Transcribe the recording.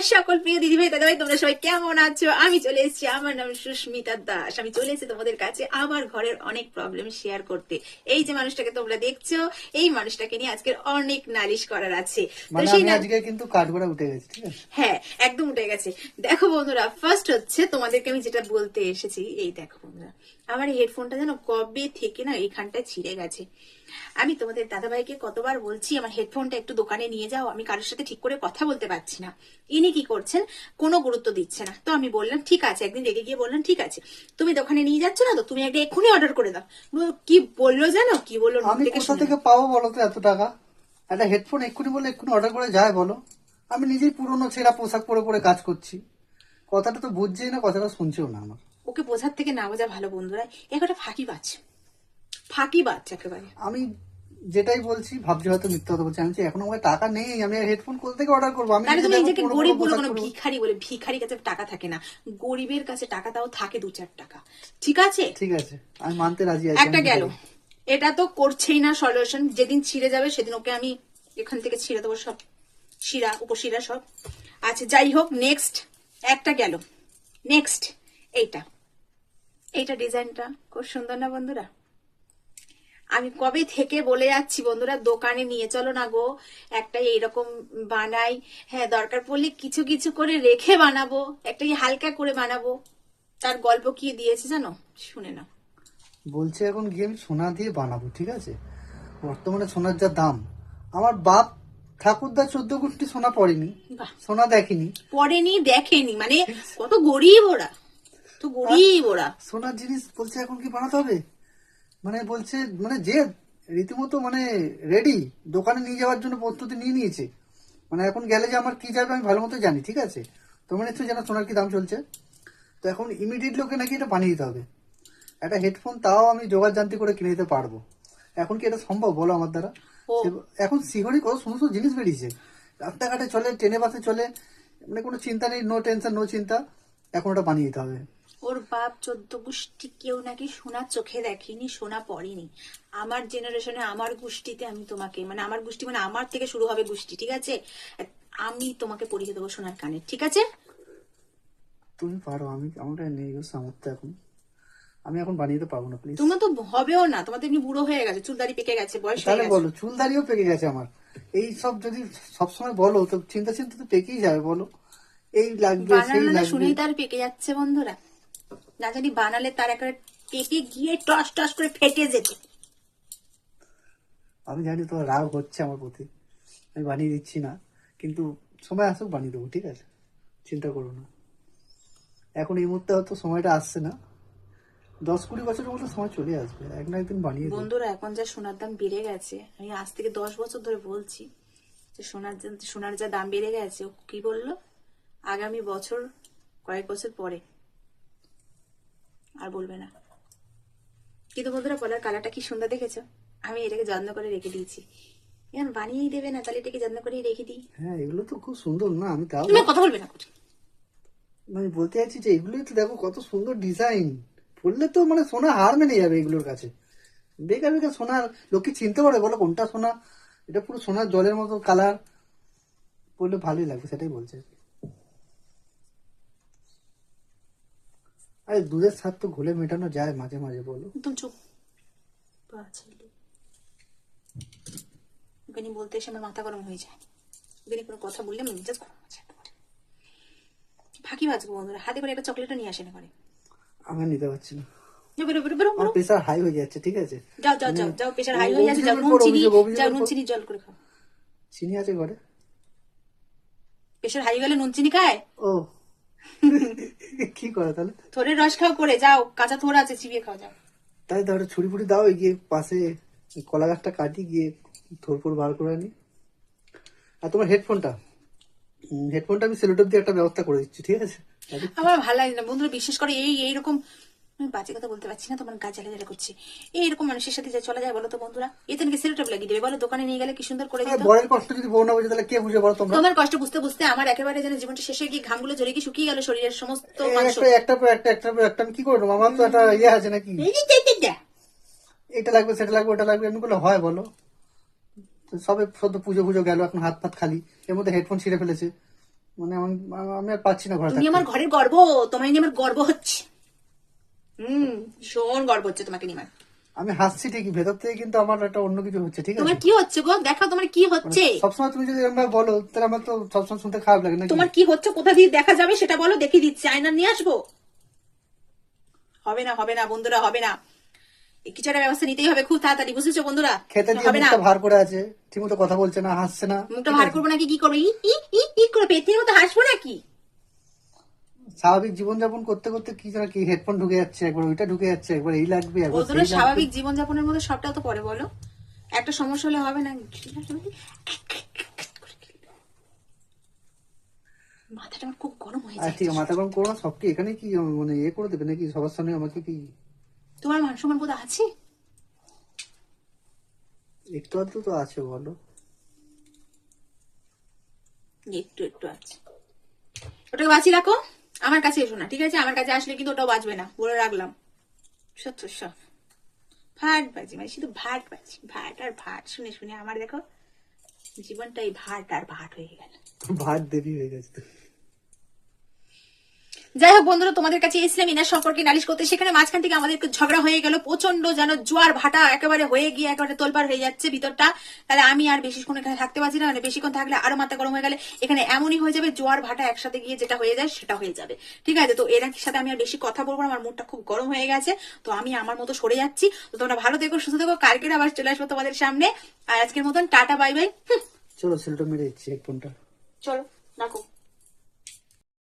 আমার সকল প্রিয় দিদি ভাই দাদা ভাই তোমরা সবাই কেমন আছো? আমি চলে এসেছি আমার নাম সুস্মিতা দাস। আমি চলে এসেছি তোমাদের কাছে আমার ঘরের অনেক প্রবলেম শেয়ার করতে। এই যে মানুষটাকে তোমরা দেখছ এই মানুষটাকে নিয়ে আজকের অনেক নালিশ করার আছে। তো মানে সেই আজকে কিন্তু কাঠগোড়া উঠে গেছি হ্যাঁ একদম উঠে গেছে। দেখো বন্ধুরা ফার্স্ট হচ্ছে তোমাদেরকে আমি যেটা বলতে এসেছি এই দেখো বন্ধুরা আমার হেডফোনটা যেন কবে থেকে না এইখানটায় ছিঁড়ে গেছে। আমি তোমাদের দাদাভাইকে কতবার বলছি আমার হেডফোনটা একটু দোকানে নিয়ে যাও আমি কারোর সাথে ঠিক করে কথা বলতে পারছি না। ইনি কি করছেন কোনো গুরুত্ব দিচ্ছে না। তো আমি বললাম ঠিক আছে। একদিন রেগে গিয়ে বললাম ঠিক আছে তুমি দোকানে নিয়ে যাচ্ছ না তো তুমি একটা এক্ষুনি অর্ডার করে দাও। কি বলল জানো? কি বলল আমি থেকে কোথা থেকে পাবো বলো তো এত টাকা? একটা হেডফোন এক্ষুনি বলে এক্ষুনি অর্ডার করে যায় বলো। আমি নিজেই পুরোনো ছেঁড়া পোশাক পরে পরে কাজ করছি। কথাটা তো বুঝছেই না কথাটা শুনছেও না আমার। ওকে বোঝার থেকে না বোঝা ভালো বন্ধুরা। একটা ফাঁকি বাজ ফাঁকি বাজ একেবারে। আমি যেটাই বলছি ভাবছি হয়তো মিথ্যা কথা বলছি আমি এখন আমার টাকা নেই আমি হেডফোন কোথা থেকে অর্ডার করব। আমি তুমি নিজেকে গরিব বলে কোনো ভিখারি বলে ভিখারি কাছে টাকা থাকে না। গরিবের কাছে টাকা তাও থাকে দু চার টাকা। ঠিক আছে? ঠিক আছে আমি মানতে রাজি আছি একটা গেল। এটা তো করছেই না সলিউশন। যেদিন ছিঁড়ে যাবে সেদিন ওকে আমি এখান থেকে ছিঁড়ে দেবো সব। শিরা উপশিরা সব। আচ্ছা যাই হোক নেক্সট একটা গেল। নেক্সট এইটা। এইটা ডিজাইনটা খুব সুন্দর না বন্ধুরা? আমি কবে থেকে বলে যাচ্ছি বন্ধুরা দোকানে নিয়ে চলো না গো। একটা এইরকম বানাই। হ্যাঁ দরকার পড়লে কিছু কিছু করে রেখে বানাবো। একটা হালকা করে বানাবো। তার গল্প কি দিয়েছে জানো? শুনে নাও। বলছে এখন গিয়ে আমি সোনা দিয়ে বানাবো ঠিক আছে? বর্তমানে সোনার যা দাম। আমার বাপ ঠাকুরদা চোদ্দ গোষ্ঠী সোনা পড়েনি। সোনা দেখেনি। পড়েনি দেখেনি। মানে কত গরিব ওরা। তো গরিব ওরা। সোনার জিনিস বলছে এখন কি বানাতে হবে? মানে বলছে মানে যে রীতিমতো মানে রেডি দোকানে নিয়ে যাওয়ার জন্য প্রস্তুতি নিয়ে নিয়েছে। মানে এখন গেলে যে আমার কি যাবে আমি ভালো মতো জানি ঠিক আছে? তোমার নিশ্চয়ই জানো সোনার কি দাম চলছে। তো এখন ইমিডিয়েটলি ওকে নাকি এটা বানিয়ে দিতে হবে। একটা হেডফোন তাও আমি জোগাড় জানতে করে কিনে দিতে পারব। এখন কি এটা সম্ভব বলো আমার দ্বারা? এখন শিহরি কত সুন্দর সুন্দর জিনিস বেরিয়েছে। রাস্তাঘাটে চলে ট্রেনে বাসে চলে মানে কোনো চিন্তা নেই নো টেনশন নো চিন্তা। এখন ওটা বানিয়ে দিতে হবে। ওর বাপ চোদ্দ গোষ্ঠী কেউ নাকি সোনা চোখে দেখেনি সোনা পড়েনি। আমার জেনারেশনে আমার গোষ্ঠীতে আমি তোমাকে মানে আমার গোষ্ঠী মানে আমার থেকে শুরু হবে গোষ্ঠী ঠিক আছে? আমি তোমাকে পরিয়ে দেবো সোনার কানে ঠিক আছে? তুমি পারো আমি আমার নেই গো সামর্থ্য এখন। আমি এখন বানিয়ে দিতে পারব না প্লিজ তোমার তো হবেও না তোমার তো এমনি বুড়ো হয়ে গেছে চুলদারি পেকে গেছে বয়স হয়ে গেছে। বলো চুল দাড়িও পেকে গেছে আমার। এই সব যদি সবসময় বলো তো চিন্তা চিন্তা তো পেকেই যাবে বলো। এই লাগবে সেই লাগবে। শুনেই তার পেকে যাচ্ছে বন্ধুরা। না জানি বানালে তার একেবারে পেকে গিয়ে টস টস করে ফেটে যেত। আমি জানি তোমার রাগ হচ্ছে আমার প্রতি। আমি বানিয়ে দিচ্ছি না কিন্তু সময় আসুক বানিয়ে দেবো ঠিক আছে? চিন্তা করো না। এখন এই মুহূর্তে হয়তো সময়টা আসছে না। দশ কুড়ি বছরের মতো সময় চলে আসবে এক না একদিন বানিয়ে বন্ধুরা এখন যা সোনার দাম বেড়ে গেছে আমি আজ থেকে দশ বছর ধরে বলছি যে সোনার সোনার যা দাম বেড়ে গেছে ও কি বলল? আগামী বছর কয়েক বছর পরে। আর বলবে না। কিন্তু বন্ধুরা বলার কালারটা কি সুন্দর দেখেছ? আমি এটাকে যত্ন করে রেখে দিয়েছি। এখন বানিয়েই দেবে না তাহলে এটাকে যত্ন করেই রেখে দিই। হ্যাঁ এগুলো তো খুব সুন্দর না? আমি তাও তুমি কথা বলবে না আমি বলতে চাইছি যে এগুলোই তো দেখো কত সুন্দর ডিজাইন। পড়লে তো মানে সোনা হার মেনে যাবে এগুলোর কাছে। বেকার বেকার সোনার লোকে চিনতে পারে বলো কোনটা সোনা? এটা পুরো সোনার জলের মতো কালার। পড়লে ভালোই লাগবে সেটাই বলছে আরে দুধের স্বাদ তো ঘুলে মেটানো যায় মাঝে মাঝে বলো। একদম চুপ। ছেলে। বলতে এসে আমার মাথা গরম হয়ে যায়। কোনো কথা বললে আমি মেজাজ গরম হয়ে যায়। ফাঁকি বাজবো বন্ধুরা হাতে করে একটা চকলেটও নিয়ে আসেন ঘরে। আমি আর নিতে পারছি না। আমার। প্রেশার হাই হয়ে যাচ্ছে ঠিক আছে? যাও যাও যাও যাও প্রেশার হাই হয়ে যাচ্ছে। যাও নুন চিনি যাও নুন চিনি জল করে খাও। চিনি আছে ঘরে? প্রেশার হাই গেলে নুন চিনি খায়? ও। কি করো তাহলে? থরের রস খাও করে যাও কাঁচা থোড় আছে চিবিয়ে খাও যাও। তাই ধরো ছুরি ফুটি দাও গিয়ে পাশে কলা গাছটা কাটি গিয়ে থোরপোর বার করে আনি আর তোমার হেডফোনটা? হেডফোনটা আমি সেলোটেপ দিয়ে একটা ব্যবস্থা করে দিচ্ছি ঠিক আছে? আমার ভালো লাগে না বন্ধুরা বিশেষ করে এই এইরকম আমি বাজে কথা বলতে পারছি না তোমার গা জ্বালা জ্বালা করছে। এইরকম মানুষের সাথে যা চলা যায় বলো তো বন্ধুরা। এতে নাকি সেলোটেপ লাগিয়ে দেবে বলো দোকানে নিয়ে গেলে কি সুন্দর করে দিত? কষ্ট যদি বউ না বোঝে তাহলে কে বুঝে বলো তোমরা? তোমার কষ্ট বুঝতে বুঝতে আমার একেবারে যেন জীবনটা শেষে গিয়ে ঘামগুলো ঝরে গিয়ে শুকিয়ে গেল শরীরের সমস্ত মাংস একটা পর একটা একটা পর একটা কি করব? আমার তো একটা ইয়ে আছে নাকি। এটা লাগবে সেটা লাগবে ওটা লাগবে এমনি করলে হয় বলো। সবে সদ্য পুজো পুজো গেল এখন হাত ফাত খালি। এর মধ্যে হেডফোন ছিঁড়ে ফেলেছে। মানে আমি- আর পাচ্ছি না ঘরে তুমি আমার ঘরের গর্ব তোমায় নিয়ে আমার গর্ব হচ্ছে। ভীষণ গর্ব হচ্ছে তোমাকে নিয়ে আমি হাসছি ঠিকই ভেতর থেকে কিন্তু আমার একটা অন্য কিছু হচ্ছে ঠিক আছে? তোমার কি হচ্ছে গো? দেখাও তোমার কি হচ্ছে। সবসময় তুমি যদি এরকম বলো তাহলে আমার তো সবসময় শুনতে খারাপ লাগে না তোমার কি হচ্ছে? কোথা দিয়ে দেখা যাবে সেটা বলো দেখিয়ে দিচ্ছি। আয়না নিয়ে আসব? হবে না হবে না বন্ধুরা হবে না। এই কিছু একটা ব্যবস্থা নিতেই হবে খুব তাড়াতাড়ি বুঝেছ বন্ধুরা? খেতে দিয়ে হবে না। মুখটা ভার করে আছে ঠিকমতো কথা বলছে না হাসছে না মুখটা ভার করব নাকি কি করব? ই ই ই ই করে পেতির মতো হাসবো নাকি? স্বাভাবিক জীবনযাপন করতে করতে কি যেন কি হেডফোন ঢুকে যাচ্ছে একবার ওইটা ঢুকে যাচ্ছে একবার এই লাগবে একবার স্বাভাবিক জীবনযাপনের মধ্যে সবটাও তো পরে বলো। একটা সমস্যা হলে হবে না? মাথাটা আমার খুব গরম হয়ে যায়। ঠিক মাথা গরম করো না, এখানে কি মানে ইয়ে করে দেবে নাকি? সবার সামনে আমাকে কি? তোমার মান সম্মান বোধ আছে? একটু আধটু তো আছে বলো। একটু একটু আছে। ওটাকে বাঁচিয়ে রাখো। আমার কাছে এসো না, ঠিক আছে? আমার কাছে আসলে কিন্তু ওটা বাজবে না, বলে রাখলাম। সত্য সব ভাট বাজি মানে শুধু ভাট বাজি, ভাট আর ভাট। শুনে শুনে, আমার দেখো, জীবনটাই ভাট আর ভাট হয়ে গেল। ভাট দেবী হয়ে গেছে। যাই হোক বন্ধুরা তোমাদের কাছে এসলাম ইনার সম্পর্কে নালিশ করতে সেখানে মাঝখান থেকে আমাদের ঝগড়া হয়ে গেল প্রচণ্ড যেন জোয়ার ভাটা একেবারে হয়ে গিয়ে একেবারে তোলপার হয়ে যাচ্ছে ভিতরটা। তাহলে আমি আর বেশিক্ষণ এখানে থাকতে পারছি না মানে বেশিক্ষণ থাকলে আরও মাথা গরম হয়ে গেলে এখানে এমনই হয়ে যাবে জোয়ার ভাটা একসাথে গিয়ে যেটা হয়ে যায় সেটা হয়ে যাবে। ঠিক আছে? তো এর সাথে আমি আর বেশি কথা বলব না আমার মুডটা খুব গরম হয়ে গেছে তো আমি আমার মতো সরে যাচ্ছি। তো তোমরা ভালো দেখো সুস্থ দেখো কালকের আবার চলে আসব তোমাদের সামনে। আর আজকের মতন টাটা বাই বাই। চলো সেলটা মেরে দিচ্ছি হেডফোনটা চলো রাখো।